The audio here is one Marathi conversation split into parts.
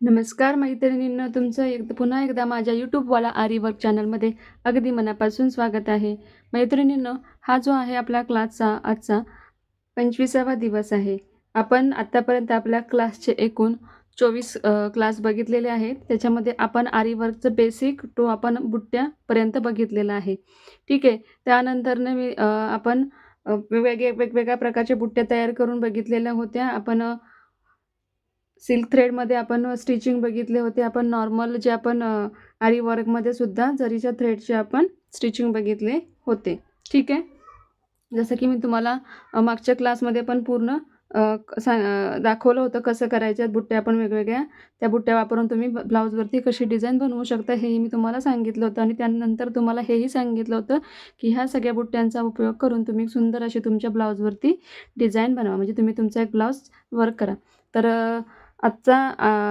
नमस्कार मैत्रिणींना तुमचं एक पुन्हा एकदा माझ्या यूट्यूबवाला आरी वर्क चॅनलमध्ये अगदी मनापासून स्वागत आहे. मैत्रिणींनो हा जो आहे आपला क्लासचा आजचा पंचवीसावा दिवस आहे. आपण आत्तापर्यंत आपल्या क्लासचे एकूण चोवीस क्लास बघितलेले आहेत. त्याच्यामध्ये आपण आरी वर्कचं बेसिक टू आपण बुट्ट्यापर्यंत बघितलेलं आहे. ठीक आहे? त्यानंतरनं मी आपण अ, वेगवेगळ्या प्रकारच्या बुट्ट्या तयार करून बघितलेल्या होत्या. आपण सिल्क थ्रेडमध्ये आपण स्टिचिंग बघितले होते. आपण नॉर्मल जे आपण आरी वर्कमध्ये सुद्धा जरीच्या थ्रेडचे आपण स्टिचिंग बघितले होते. ठीक आहे? जसं की मी तुम्हाला मागच्या क्लासमध्ये पण पूर्ण अ, दाखवलं होतं कसं करायच्या बुट्ट्या आपण वेगवेगळ्या. त्या बुट्ट्या वापरून तुम्ही ब्लाऊजवरती कशी डिझाईन बनवू शकता हेही मी तुम्हाला सांगितलं होतं. आणि त्यानंतर तुम्हाला हेही सांगितलं होतं की ह्या सगळ्या बुट्ट्यांचा उपयोग करून तुम्ही सुंदर अशी तुमच्या ब्लाऊजवरती डिझाईन बनवा. म्हणजे तुम्ही तुमचा एक ब्लाऊज वर्क करा. तर आजचा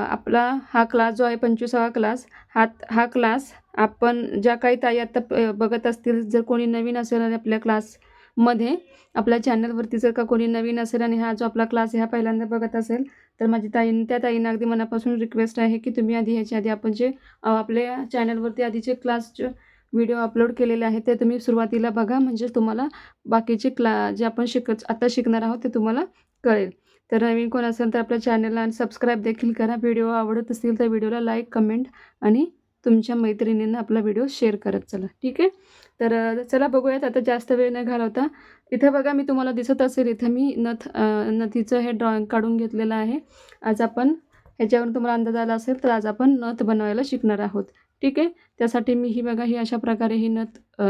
आपला हा क्लास जो आहे पंचवीसावा क्लास हा हा क्लास आपण ज्या काही ताई आत्ता बघत असतील जर कोणी नवीन असेल आणि आपल्या क्लासमध्ये आपल्या चॅनलवरती जर का कोणी नवीन असेल आणि हा जो आपला क्लास ह्या पहिल्यांदा बघत असेल तर माझी ताईन त्या ताईंना अगदी मनापासून रिक्वेस्ट आहे की तुम्ही आधी ह्याच्या आधी आपण जे आपल्या चॅनलवरती आधीचे क्लासचे व्हिडिओ अपलोड केलेले आहेत ते तुम्ही सुरुवातीला बघा म्हणजे तुम्हाला बाकीचे क्ला जे आपण शिकत आत्ता शिकणार आहोत ते तुम्हाला कळेल. तर नवीन कोण असेल तर आपल्या चॅनलला सबस्क्राईब देखील करा. व्हिडिओ आवडत असतील तर व्हिडिओला लाईक कमेंट आणि तुमच्या मैत्रिणींना आपला व्हिडिओ शेअर करत चला. ठीक आहे? तर चला बघूयात. आता जास्त वेळ न घालवता इथं बघा मी तुम्हाला दिसत असेल इथं मी नथ नथीचं हे ड्रॉइंग काढून घेतलेलं आहे. आज आपण ह्याच्यावरून तुम्हाला अंदाज आला असेल तर आज आपण नथ बनवायला शिकणार आहोत. ठीक आहे? त्यासाठी मी ही बघा ही अशा प्रकारे ही नथ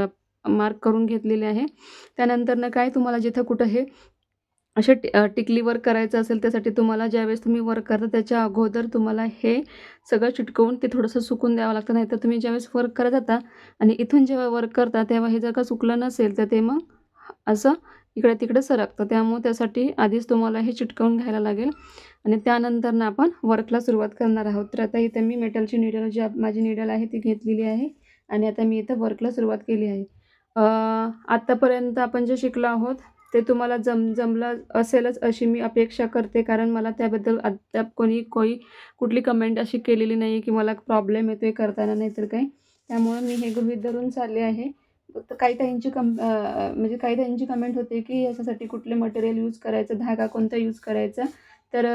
मार्क करून घेतलेली आहे. त्यानंतरनं काय तुम्हाला जिथं कुठं हे असे टि टिकली वर्क करायचं असेल त्यासाठी तुम्हाला ज्यावेळेस तुम्ही वर्क करता त्याच्या अगोदर तुम्हाला हे सगळं चिटकवून ते थोडंसं सुकून द्यावं लागतं. नाही तर तुम्ही ज्यावेळेस वर्क करत जाता आणि इथून जेव्हा वर्क करता तेव्हा हे जर का सुकलं नसेल तर ते मग असं इकडे तिकडे सरकतं. त्यामुळे त्यासाठी आधीच तुम्हाला हे चिटकवून घ्यायला लागेल. आणि त्यानंतरनं आपण वर्कला सुरुवात करणार आहोत. तर आता इथं मी मेटलची निडल जी माझी निडल आहे ती घेतलेली आहे आणि आता मी इथं वर्कला सुरुवात केली आहे. आत्तापर्यंत आपण जे शिकलो आहोत ते तुम्हाला जम जमलं असेलच अशी मी अपेक्षा करते. कारण मला त्याबद्दल अद्याप कोणी कोणी कुठली कमेंट अशी केलेली नाही आहे की मला प्रॉब्लेम येतो आहे करताना नाहीतर काही त्यामुळं मी हे गृहीत धरून चालले आहे. फक्त काही ताईंची कम म्हणजे काही ताईंची कमेंट होते की याच्यासाठी कुठले मटेरियल यूज करायचं धागा कोणता यूज करायचा. तर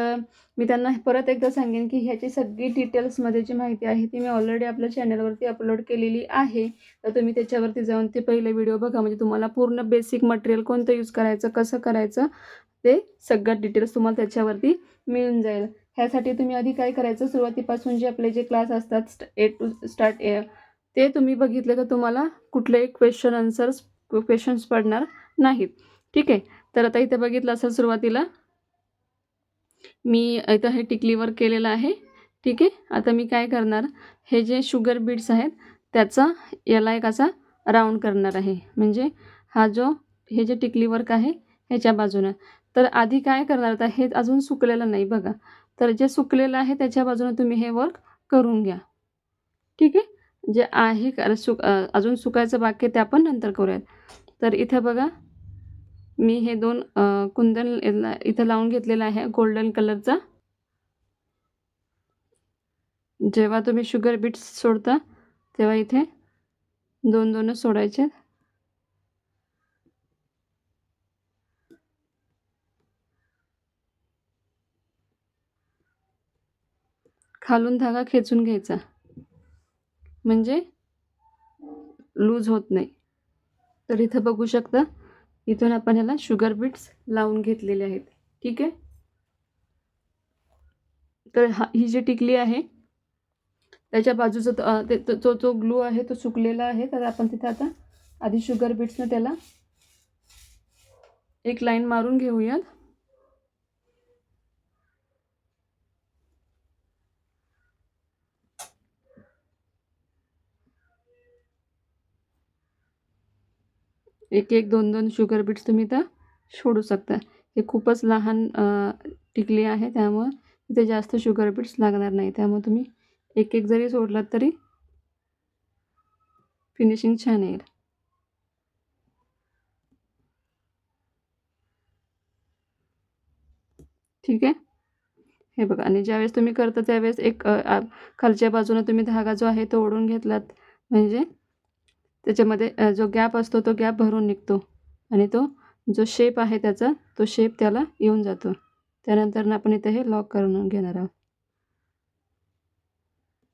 मी त्यांना परत एकदा सांगेन की ह्याची सगळी डिटेल्समध्ये जी माहिती आहे ती मी ऑलरेडी आपल्या चॅनलवरती अपलोड केलेली आहे. तर तुम्ही त्याच्यावरती जाऊन ते पहिले व्हिडिओ बघा. म्हणजे तुम्हाला पूर्ण बेसिक मटेरियल कोणतं यूज करायचं कसं करायचं ते सगळ्यात डिटेल्स तुम्हाला त्याच्यावरती मिळून जाईल. ह्यासाठी तुम्ही आधी काय करायचं सुरुवातीपासून जे आपले जे क्लास असतात ए टू स्टार्ट ए ते तुम्ही बघितले तर तुम्हाला कुठलेही क्वेश्चन आन्सर्स क्वेश्चन्स पडणार नाहीत. ठीक आहे? तर आता इथे बघितलं असेल सुरुवातीला मी इथं हे टिकलीवर केलेलं आहे. ठीक आहे? आता मी काय करणार? हे जे शुगर बीट्स आहेत त्याचा याला एक असा राऊंड करणार आहे. म्हणजे हा जो हे जे टिकली वर्क आहे ह्याच्या बाजूनं. तर आधी काय करणार? आता हे अजून सुकलेलं नाही बघा. तर जे सुकलेलं आहे त्याच्या बाजूनं तुम्ही हे वर्क करून घ्या. ठीक आहे? जे आहे सुक अजून सुकायचं बाकी आहे ते आपण नंतर करूयात. तर इथं बघा मी हे दोन कुंदन इथं लावून घेतलेलं आहे गोल्डन कलरचा. जेव्हा तुम्ही शुगर बीट्स सोडता तेव्हा इथे दोन दोनच सोडायचे. खालून धागा खेचून घ्यायचा. म्हणजे लूज होत नाही. तर इथं बघू शकता इथून आपण ह्याला शुगर बीट्स लावून घेतलेले आहेत. ठीक आहे? तर हा ही जी टिकली आहे त्याच्या बाजूचा तो अ, ते जो ग्लू आहे तो सुकलेला आहे. तर आपण तिथे आता आधी शुगर बीट्सनं त्याला एक लाईन मारून घेऊयात. एक एक दोन दोन शुगर बीट्स तुम्ही इथं सोडू शकता. हे खूपच लहान टिकली आहे. त्यामुळं तिथे जास्त शुगर बीट्स लागणार नाही. त्यामुळे तुम्ही एक एक जरी सोडलात तरी फिनिशिंग छान येईल. ठीक आहे? हे बघा. आणि ज्यावेळेस तुम्ही करता त्यावेळेस एक खालच्या बाजूने तुम्ही धागा जो आहे तो ओढून घेतलात. म्हणजे त्याच्यामध्ये जो गॅप असतो तो गॅप भरून निघतो. आणि तो जो शेप आहे त्याचा तो शेप त्याला येऊन जातो. त्यानंतर आपण इथे हे लॉक करून घेणार आहोत.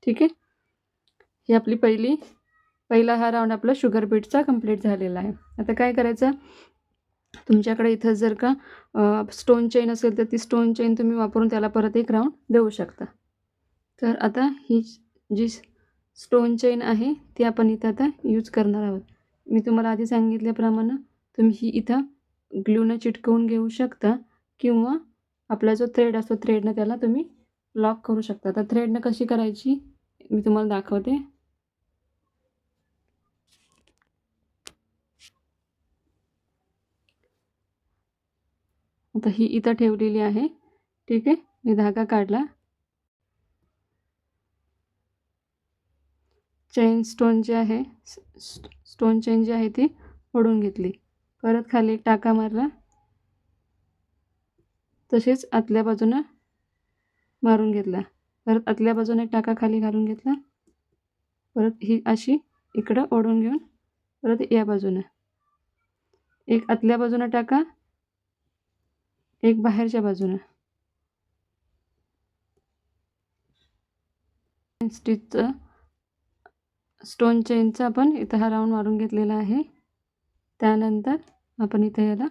ठीक आहे? ही आपली पहिली पहिला हा राऊंड आपला शुगर बीटचा कंप्लीट झालेला आहे. आता काय करायचं? तुमच्याकडे इथं जर का स्टोन चेन असेल तर ती स्टोन चेन तुम्ही वापरून त्याला परत एक राऊंड देऊ शकता. तर आता ही जी स्टोन चेन आहे ती आपण इथं आता यूज करणार आहोत. मी तुम्हाला आधी सांगितल्याप्रमाणे तुम्ही ही इथं ग्लूनं चिटकवून घेऊ शकता किंवा आपला जो थ्रेड असतो थ्रेडनं त्याला तुम्ही लॉक करू शकता. तर थ्रेडनं कशी करायची? मी तुम्हाला दाखवते. आता ही इथं ठेवलेली आहे. ठीक आहे? मी धागा काढला. चेन स्टोन जे आहे स्टोन चेन जी आहे ती ओढून घेतली. परत खाली एक टाका मारला. तसेच आतल्या बाजूनं मारून घेतला. परत आतल्या बाजूने एक टाका खाली घालून घेतला. परत ही अशी इकडं ओढून घेऊन परत या बाजूनं. एक आतल्या बाजूनं टाका एक बाहेरच्या बाजूनं. स्टिचचं स्टोन चेनचा आपण इथं हा राऊंड मारून घेतलेला आहे. त्यानंतर आपण इथं याला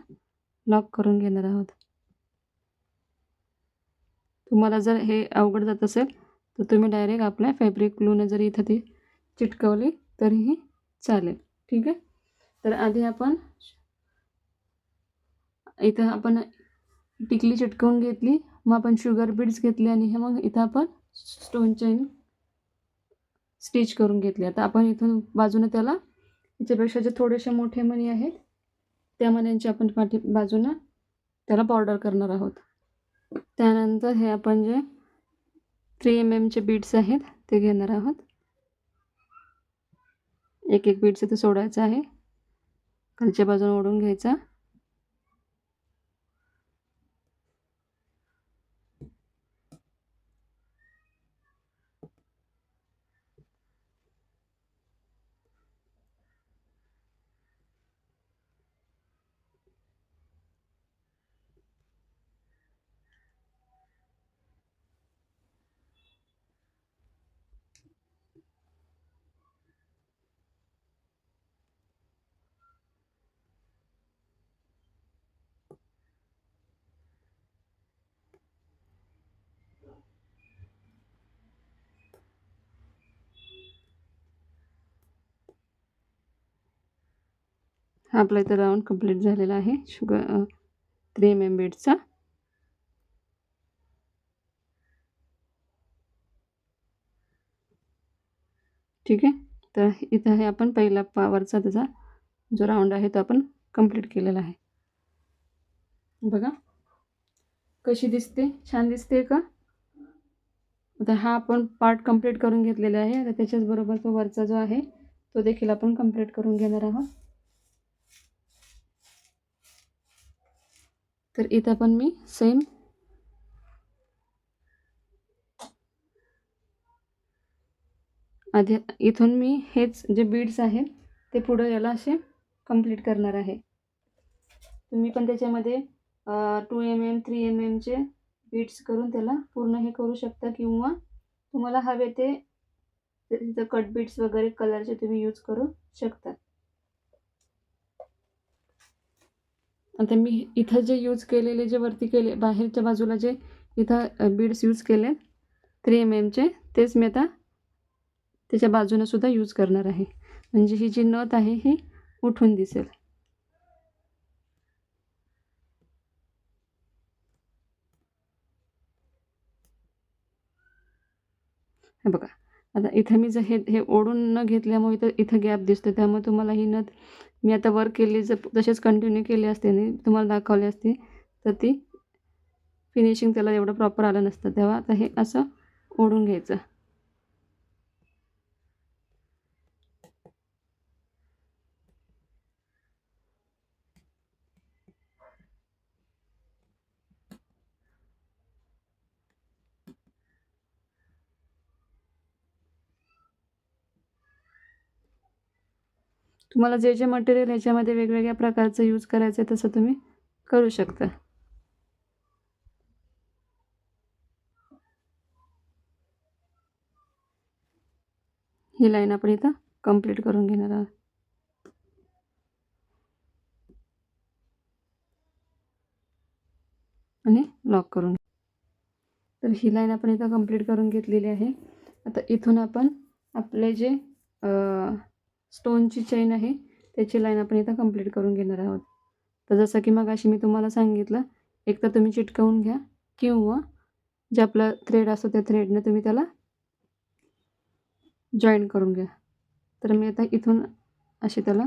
लॉक करून घेणार आहोत. तुम्हाला जर हे अवघड जात असेल तर तुम्ही डायरेक्ट आपल्या फॅब्रिक ग्लूने जरी इथं ती चिटकवली तरीही चालेल. ठीक आहे? तर आधी आपण इथं आपण टिकली चिटकवून घेतली मग आपण शुगर बीड्स घेतले आणि हे मग इथं आपण स्टोन चेन स्टिच करून घेतली. आता आपण इथून बाजूने त्याला याच्यापेक्षा जे थोडेसे मोठे मणी आहेत त्या मण्यांची आपण पाठी बाजूनं त्याला बॉर्डर करणार आहोत. त्यानंतर हे आपण जे थ्री एम एमचे बीड्स आहेत ते घेणार आहोत. एक एक बीड्स इथे सोडायचं आहे. खालच्या बाजूने ओढून घ्यायचा. हा आपला इथं राऊंड कंप्लीट झालेला आहे. शुगर थ्री एम एम बेडचा ठीक आहे? तर इथं हे आपण पहिला पावरचा त्याचा जो राऊंड आहे तो आपण कंप्लीट केलेला आहे. बघा. कशी दिसते? छान दिसते का? आता हा आपण पार्ट कंप्लीट करून घेतलेला आहे. आता त्याच्याचबरोबर तो वरचा जो आहे तो देखील आपण कंप्लीट करून घेणार आहोत. तर इथं पण मी सेम आधी इथून मी हेच जे बीड्स आहेत ते पुढं याला असे कंप्लीट करणार आहे. तुम्ही पण त्याच्यामध्ये two M M three M एमचे beads करून त्याला पूर्ण हे करू शकता किंवा तुम्हाला हवे ते तिथं कट बीड्स वगैरे कलरचे तुम्ही यूज करू शकता. आता मी इथं जे यूज केलेले जे वरती केले बाहेरच्या बाजूला जे इथं बीड्स यूज केले थ्री एम एमचे तेच मी आता त्याच्या बाजूनं सुद्धा यूज करणार आहे. म्हणजे ही जी नथ आहे ही उठून दिसेल. हे बघा आता इथं मी जर हे हे ओढून न घेतल्यामुळे इथं इथं गॅप दिसतो त्यामुळे तुम्हाला ही नथ मी आता वर्क केली जर तसेच कंटिन्यू केली असते आणि तुम्हाला दाखवली असते तर ती फिनिशिंग त्याला एवढं प्रॉपर आलं नसतं. तेव्हा आता हे असं ओढून घ्यायचं. तुम्हाला जे जे मटेरियल ह्याच्यामध्ये वेगवेगळ्या प्रकारचं यूज करायचं आहे तसं तुम्ही करू शकता. ही लाईन आपण इथं कंप्लीट करून घेणार आहोत. आणि लॉक करून तर ही लाईन आपण इथं कंप्लीट करून घेतलेली आहे. आता इथून आपण आपले जे स्टोनची चेन आहे त्याची लाईन आपण इथं कंप्लीट करून घेणार आहोत. तर जसं की मग अशी मी तुम्हाला सांगितलं एक तर तुम्ही चिटकवून घ्या किंवा जे आपलं थ्रेड असतो त्या थ्रेडनं तुम्ही त्याला जॉईन करून घ्या. तर मी आता इथून अशी त्याला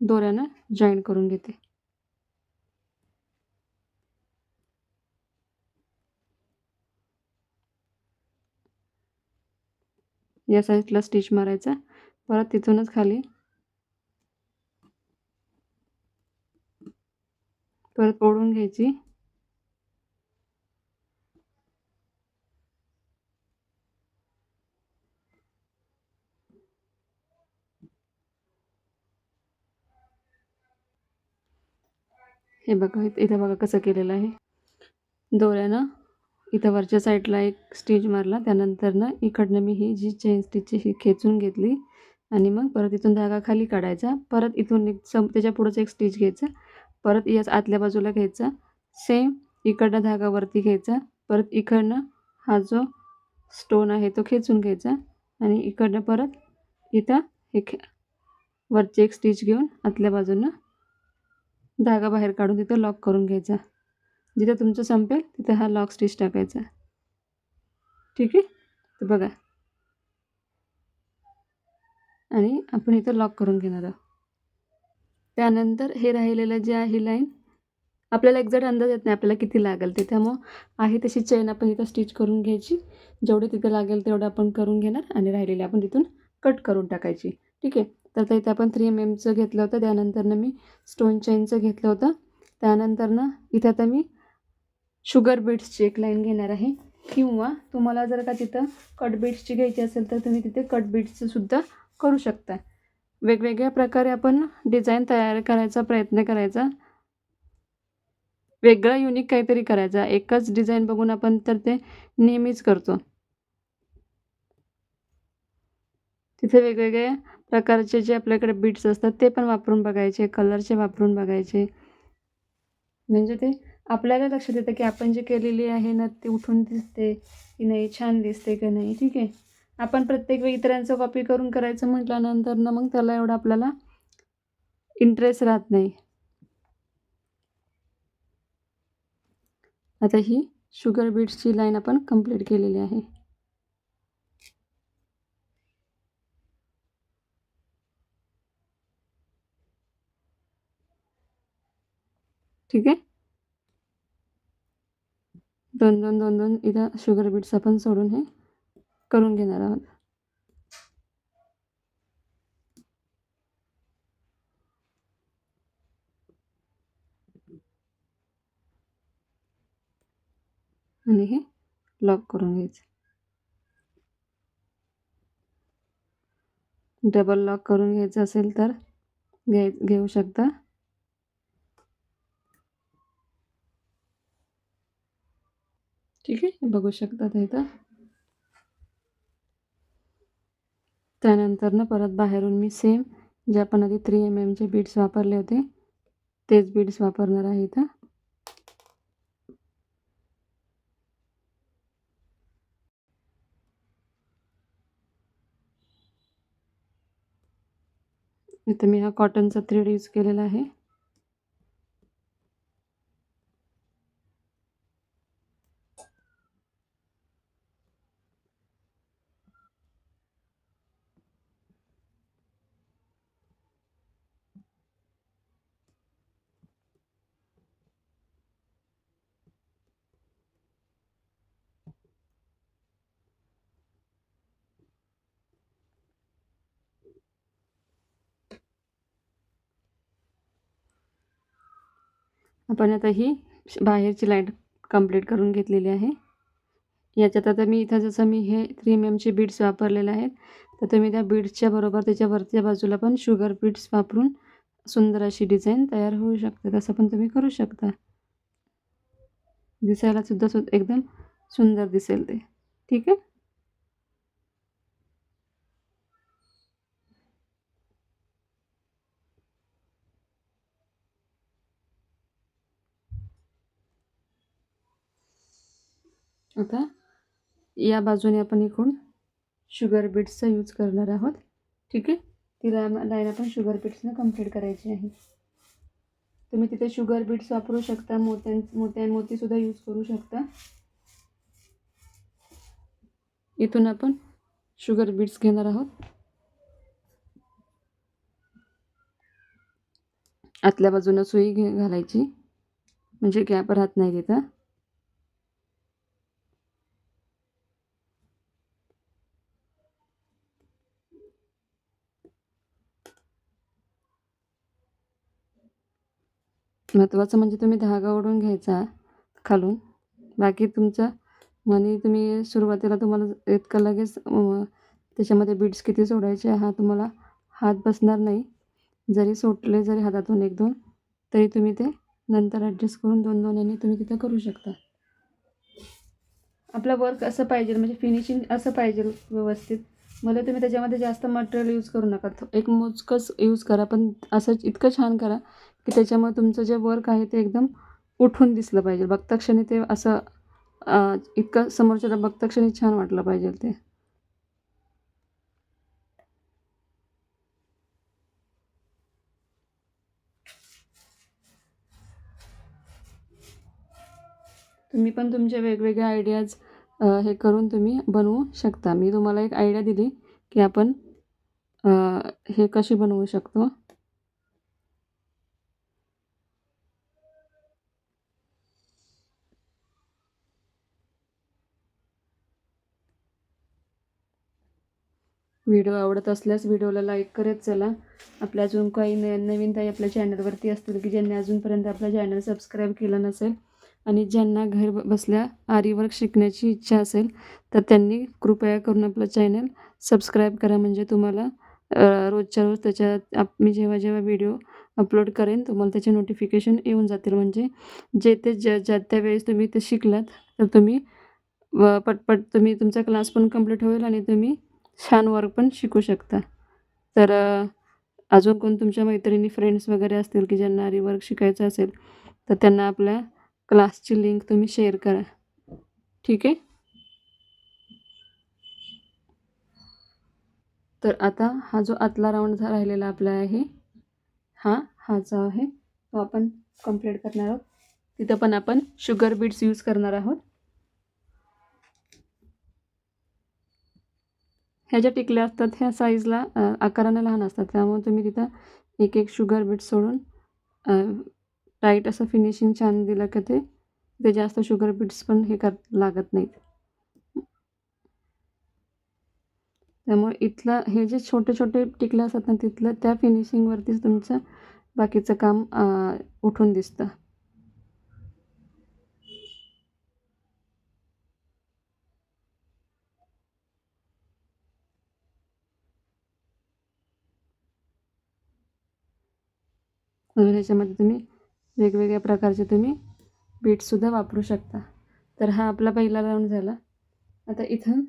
दोऱ्यानं जॉईन करून घेते. या साईजला स्टिच मारायचा. परत तिथूनच खाली. परत ओढून घ्यायची. हे बघा इथं बघा कसं केलेलं आहे. दोऱ्यानं इथं वरच्या साईडला एक स्टिच मारला. त्यानंतर ना इकडनं मी ही जी चेन स्टिचची ही खेचून घेतली. आणि मग परत इथून धागा खाली काढायचा. परत इथून एक सम त्याच्या पुढंच एक स्टिच घ्यायचा. परत याच आतल्या बाजूला घ्यायचा. सेम इकडनं धागा वरती घ्यायचा. परत इकडनं हा जो स्टोन आहे तो खेचून घ्यायचा. आणि इकडनं परत इथं हे खे वरची एक स्टिच घेऊन आतल्या बाजूनं धागा बाहेर काढून तिथं लॉक करून घ्यायचा. जिथं तुमचं संपेल तिथं हा लॉक स्टिच टाकायचा. ठीक आहे? तर बघा. आणि आपण इथं लॉक करून घेणार आहोत. त्यानंतर हे राहिलेलं जे आहे लाईन आपल्याला एक्झॅक्ट अंदाज येत नाही आपल्याला किती लागेल. ते त्यामुळं आहे तशी चेन आपण इथं स्टिच करून घ्यायची. जेवढी तिथं लागेल तेवढं आपण करून घेणार आणि राहिलेली आपण तिथून कट करून टाकायची. ठीक आहे? तर इथं आपण थ्री एम एमचं घेतलं होतं. त्यानंतरनं मी स्टोन चेनचं घेतलं होतं. त्यानंतरनं इथं आता मी शुगर बीट्सची एक लाईन घेणार आहे. किंवा तुम्हाला जर का तिथं कट बीट्सची घ्यायची असेल तर तुम्ही तिथे कट बीट्सचं सुद्धा करू शकता. वेगवेगळ्या प्रकारे आपण डिझाईन तयार करायचा प्रयत्न करायचा. वेगळा युनिक काहीतरी करायचा. एकच डिझाईन बघून आपण तर ते नेहमीच करतो. तिथे वेगवेगळ्या प्रकारचे जे आपल्याकडे बीट्स असतात ते पण वापरून बघायचे कलरचे वापरून बघायचे. म्हणजे ते आपल्याला लक्षात येतं की आपण जे केलेली आहे ना ती उठून दिसते की नाही छान दिसते की नाही ठीक आहे. आपण प्रत्येक वेळी इतरांचं कॉपी करून करायचं म्हटल्यानंतर ना मग त्याला एवढा आपल्याला इंटरेस्ट राहत नाही. आता ही शुगर बीट्सची लाईन आपण कंप्लीट केलेली आहे. ठीक आहे? दोन दोन दोन दोन. इथं शुगर बीट्स आपण सोडून हे करून घेणार आहोत. आणि हे लॉक करून घ्यायचं. डबल लॉक करून घ्यायचं असेल तर घे घेऊ शकता. ठीक आहे बघू शकता ते इथं. त्यानंतर ना परत बाहेरून मी सेम जे आपण आधी थ्री एम एमचे बीड्स वापरले होते तेच बीड्स वापरणार आहे इथं. इथं मी हा कॉटनचा थ्रेड यूज केलेला आहे. आपण आता ही बाहेरची लाइट कंप्लीट करून घेतलेली आहे. याच्यात आता मी इथं जसं मी हे थ्री एम एमचे बीड्स वापरलेले आहेत तर तुम्ही त्या बीड्सच्या बरोबर त्याच्या वरच्या बाजूला पण शुगर बीड्स वापरून सुंदर अशी डिझाईन तयार होऊ शकते. तसं पण तुम्ही करू शकता. दिसायला सुद्धा सु एकदम सुंदर दिसेल ते. ठीक आहे? आता या बाजूने आपण इकडून शुगर बीट्सचा यूज करणार आहोत. ठीक आहे? ती लाईन आपण शुगर बीट्सनं कंप्लीट करायची आहे. तुम्ही तिथे शुगर बीट्स वापरू शकता मोत्यां मोत्या मोतीसुद्धा यूज करू शकता. इथून आपण शुगर बीट्स घेणार आहोत. आतल्या बाजूनं सुई घे घालायची. म्हणजे गॅप राहत नाही तिथं. महत्त्वाचं म्हणजे तुम्ही धागा ओढून घ्यायचा खालून. बाकी तुमचं मनी तुम्ही सुरुवातीला तुम्हाला इतकं लगेच त्याच्यामध्ये बीड्स किती सोडायचे हा तुम्हाला हात बसणार नाही. जरी सोडले जरी हातातून एक दोन तरी तुम्ही ते नंतर ॲडजस्ट करून दोन दोन याने तुम्ही तिथं करू शकता. आपलं वर्क असं पाहिजे म्हणजे फिनिशिंग असं पाहिजे व्यवस्थित. मला तुम्ही त्याच्यामध्ये जास्त मटेरियल यूज करू नका. एक मोजकंच यूज करा पण असं इतकं छान करा की त्याच्यामुळे तुमचं जे वर्क आहे ते एकदम उठून दिसलं पाहिजे. बघता क्षणी ते असं इतकं समोरच्याला बघता क्षणी छान वाटलं पाहिजे ते. तुम्ही पण तुमचे वेगवेगळ्या आयडियाज हे करून तुम्ही बनवू शकता. मी तुम्हाला एक आयडिया दिली की आपण हे कशी बनवू शकतो. व्हिडिओ आवडत असल्यास व्हिडिओला लाईक करत चला. आपल्या अजून काही नवीन ताई आपल्या चॅनलवरती असतील की ज्यांनी अजूनपर्यंत आपला चॅनल सबस्क्राईब केलं नसेल आणि ज्यांना घर बसल्या आरीवर्क शिकण्याची इच्छा असेल तर त्यांनी कृपया करून आपलं चॅनल सबस्क्राईब करा. म्हणजे तुम्हाला रोजच्या रोज त्याच्यात आप मी जेव्हा जेव्हा व्हिडिओ अपलोड करेन तुम्हाला त्याचे नोटिफिकेशन येऊन जातील. म्हणजे जे ते ज्या ज्या त्या वेळेस तुम्ही ते शिकलात तर तुम्ही पटपट तुम्ही तुमचा क्लास पण कंप्लीट होईल आणि तुम्ही छान वर्क पण शिकू शकता. तर अजून कोण तुमच्या मैत्रिणी फ्रेंड्स वगैरे असतील की ज्यांना आरी वर्क शिकायचं असेल तर त्यांना आपल्या क्लासची लिंक तुम्ही शेअर करा. ठीक आहे? तर आता हा जो आतला राऊंड राहिलेला आपला आहे हा हा जो आहे तो आपण कंप्लीट करणार आहोत. तिथं पण आपण शुगर बीट्स यूज करणार आहोत. ह्या ज्या टिकल्या असतात ह्या साईजला आकाराने लहान असतात. त्यामुळे तुम्ही तिथं एक एक शुगर बीट सोडून टाईट असं फिनिशिंग छान दिलं की ते? ते जास्त शुगर बीट्स पण हे कर लागत नाहीत. त्यामुळे इथलं हे जे छोटे छोटे टिकले असतात ना तिथलं त्या फिनिशिंगवरतीच तुमचं बाकीचं काम उठून दिसतं. अजून ह्याच्यामध्ये तुम्ही वेगवेगळ्या प्रकारचे तुम्ही बीटसुद्धा वापरू शकता. तर हा आपला पहिला राऊंड झाला. आता इथं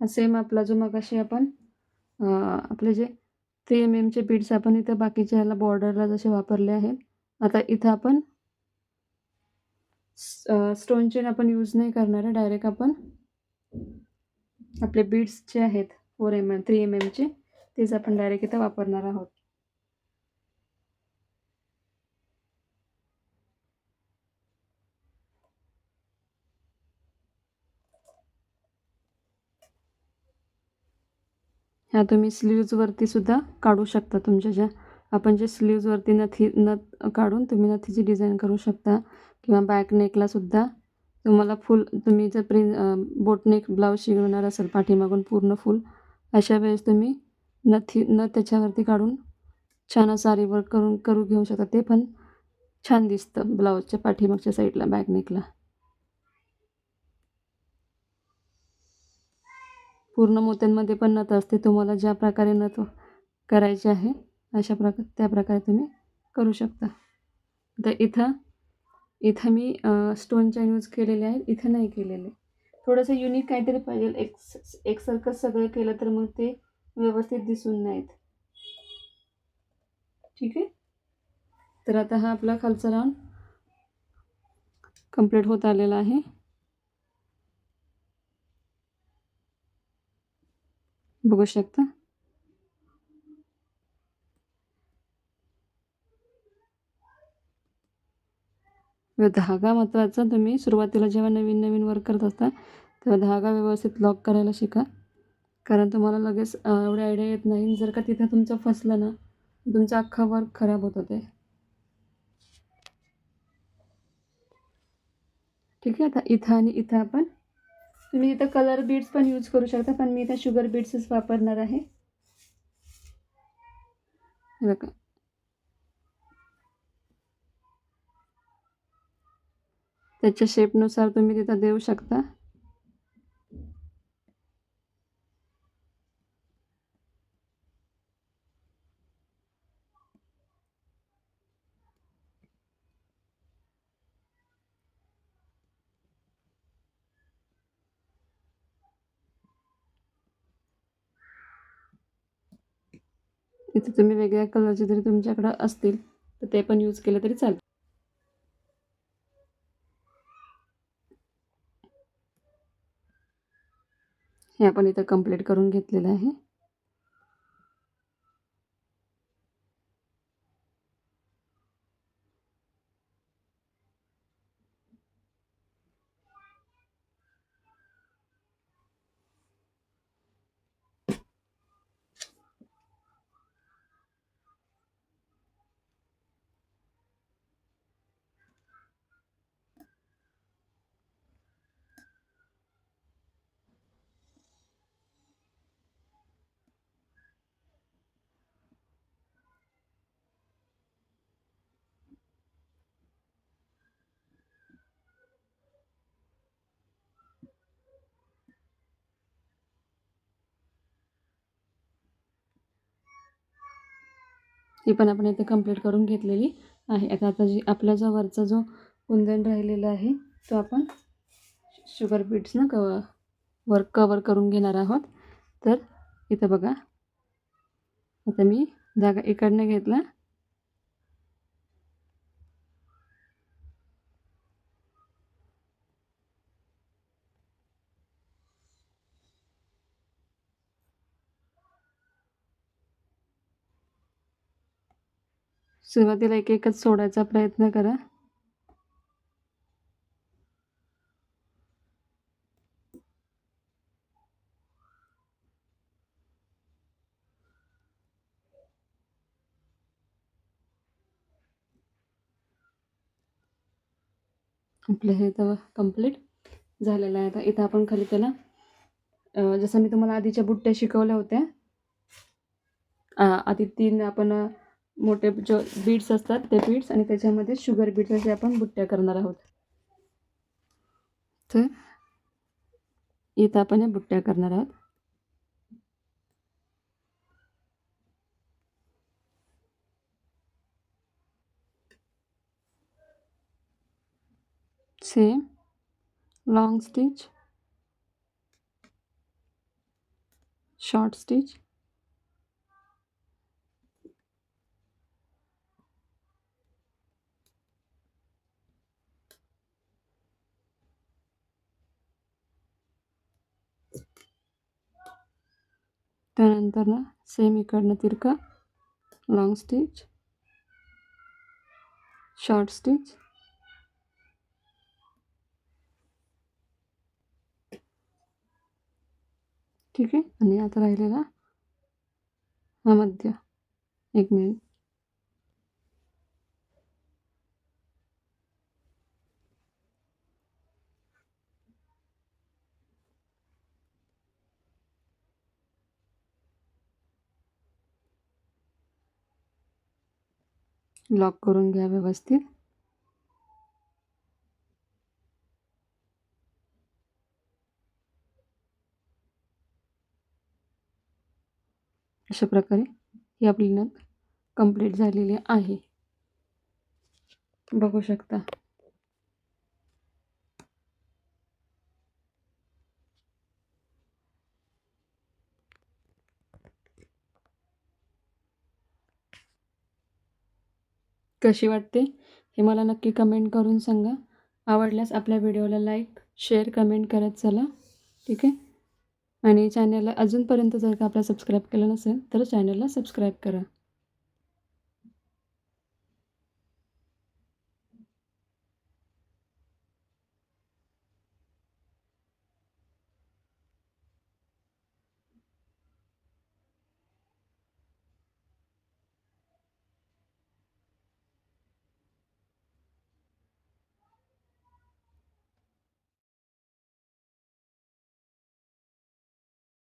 हा सेम आपला जो मगाशी आपण आपले जे थ्री एम एमचे बीट्स आपण इथं बाकीच्या ह्याला बॉर्डरला जसे वापरले आहेत. आता इथं आपण स्टोन चेन आपण यूज नाही करणार आहे. डायरेक्ट आपण आपले बीड्स जे आहेत four M M three M एमचे तेच आपण डायरेक्ट इथं वापरणार आहोत. ह्या तुम्ही स्लीव्जवरती सुद्धा काढू शकता तुमच्या ज्या आपण जे स्लीव्जवरती नथी नथ काढून तुम्ही नथीची डिझाईन करू शकता. किंवा बॅक सुद्धा तुम्हाला फुल तुम्ही जर प्रिन बोटनेक ब्लाऊज शिवणार असेल पाठीमागून पूर्ण फुल अशा वेळेस तुम्ही नथी न त्याच्यावरती काढून छान असं वर्क करून करू घेऊ शकता. ते पण छान दिसतं ब्लाऊजच्या पाठीमागच्या साईडला बॅक नेकला पूर्ण मोत्यांमध्ये पण नथ असते. तुम्हाला ज्या प्रकारे नथ करायची आहे अशा प्रकार त्या प्रकारे तुम्ही करू शकता. तर इथं इथं मी स्टोन यूज केलेले आहेत इथं नाही केलेले. थोडंसं युनिक काहीतरी पाहिजे. एक एकसारखं सगळं केलं तर मग ते व्यवस्थित दिसून नाहीत. ठीक आहे? तर आता हा आपला खालचा राऊंड कंप्लीट होत आलेला आहे. बघू शकता. धागा महत्त्वाचा तुम्ही सुरुवातीला जेव्हा नवीन नवीन वर्क करत असता तेव्हा धागा व्यवस्थित लॉक करायला शिका. कारण तुम्हाला लगेच एवढे आयडिया येत नाही. जर का तिथं तुमचं फसलं ना तुमचं अख्खा वर्क खराब होतं ते. ठीक आहे आता इथं आणि इथं आपण तुम्ही इथं कलर बीड्स पण यूज करू शकता पण मी इथं शुगर बीड्सच वापरणार आहे. बघा. त्याच्या शेपनुसार तुम्ही तिथं देऊ शकता. इथे तुम्ही वेगळ्या कलरचे जरी तुमच्याकडं असतील तर ते पण यूज केलं तरी चालतं. हे आपण इथं कंप्लीट करून घेतलेलं आहे. ही पण आपण इथे कंप्लीट करून घेतलेली आहे. आता आता जी आपला जो वरचा जो कुंदन राहिलेला आहे तो आपण शुगर बीट्सनं कव वर कवर करून घेणार आहोत. तर इथं बघा. आता मी धागा इकडनं घेतला. सुरुवातीला एक एकच सोडायचा प्रयत्न करा. आपलं हे तर कंप्लीट झालेलं आहे. आता इथं आपण खाली त्याला जसं मी तुम्हाला आधीच्या बुट्ट्या शिकवल्या होत्या आधी तीन आपण मोठे जो बीट्स असतात ते बीट्स आणि त्याच्यामध्ये शुगर बीट्स असे आपण बुट्ट्या करणार आहोत. तर इथं आपण या बुट्ट्या करणार आहोत. Same long stitch short stitch त्यानंतर ना सेम इकडनं तिरका. लॉंग स्टिच शॉर्ट स्टिच ठीक आहे? आणि आता राहिलेला हा मध्य. एक मिनिट लॉक करून घ्या व्यवस्थित. अशा प्रकारे ही आपली नग कंप्लीट झालेली आहे. बघू शकता. कशी वाटते हे मला नक्की कमेंट करून सांगा. आवडल्यास आपल्या व्हिडिओला लाईक शेअर कमेंट करत चला. ठीक आहे? आणि चॅनलला अजूनपर्यंत जर का आपला सबस्क्राईब केलं नसेल तर चॅनलला सबस्क्राईब करा.